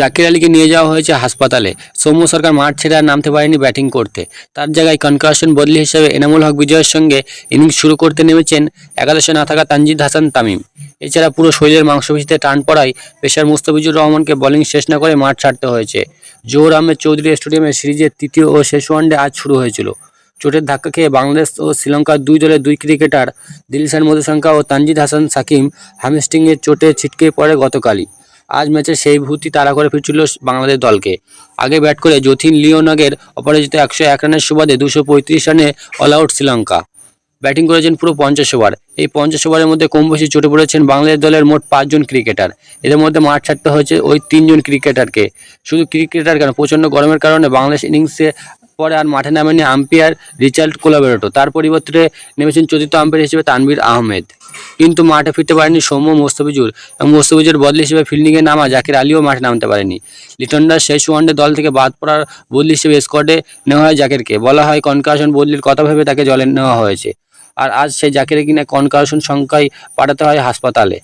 জাকির আলীকে নিয়ে যাওয়া হয়েছে হাসপাতালে। সৌম্য সরকার মাঠ ছেড়ে আর নামতে পারেনি ব্যাটিং করতে। তার জায়গায় কনকাশন বদলি হিসেবে এনামুল হক বিজয়ের সঙ্গে ইনিংস শুরু করতে নেমেছেন একাদশে না থাকা তানজিদ হাসান তামিম। এছাড়া পুরো শরীরের মাংসপেশিতে টান পড়ায় পেশার মুস্তাফিজুর রহমানকে বোলিং শেষ না করে মাঠ ছাড়তে হয়েছে। জোহর আহমেদ চৌধুরী স্টেডিয়ামে সিরিজের তৃতীয় ও শেষ ওয়ানডে আজ শুরু হয়েছিল। চোটের ধাক্কা খেয়ে বাংলাদেশ ও শ্রীলঙ্কার দুই দলের দুই ক্রিকেটার দিলশান মধুশঙ্কা ও তানজিদ হাসান সাকিম হ্যামস্ট্রিংয়ের চোটে ছিটকে পড়ে গতকালই। আজ ম্যাচে সেই ভূতি তাড়া করে ফিরছিল বাংলাদেশ দলকে। আগে ব্যাট করে যথিন লিওনাগের অপরাজিত একশো এক রানের সুবাদে দুশো পঁয়ত্রিশ রানে অল আউট শ্রীলঙ্কা। ব্যাটিং করেছেন পুরো পঞ্চাশ ওভার। এই পঞ্চাশ ওভারের মধ্যে কম বেশি চটে পড়েছেন বাংলাদেশ দলের মোট পাঁচজন ক্রিকেটার। এদের মধ্যে মাঠ ছাড়তে হয়েছে ওই তিনজন ক্রিকেটারকে। শুধু ক্রিকেটার কেন, প্রচণ্ড গরমের কারণে বাংলাদেশ ইনিংসে পরে আর মাঠে নামেনি আম্পায়ার রিচার্ড কোলাবেরটো। তার পরিবর্তে নেমেছেন চতুর্থ আম্পায়ার হিসেবে তানভীর আহমেদ। কিন্তু মাঠে ফিরতে পারেনি সৌম্য মোস্তাফিজুর এবং মোস্তাফিজুর বদলি হিসেবে ফিল্ডিংয়ে নামা জাকির আলীও মাঠে নামতে পারেনি। লিটন দাস শেষ ওয়ানডে দল থেকে বাদ পড়ার বদলি হিসেবে স্কোয়াডে নেওয়া হয় জাকিরকে। বলা হয় কনকাশন বদলির কথা ভেবে তাকে জলে নেওয়া হয়েছে। আর আজ সেই জাকিরে কিনা কনকাশন সংখ্যায় পাঠাতে হয় হাসপাতালে।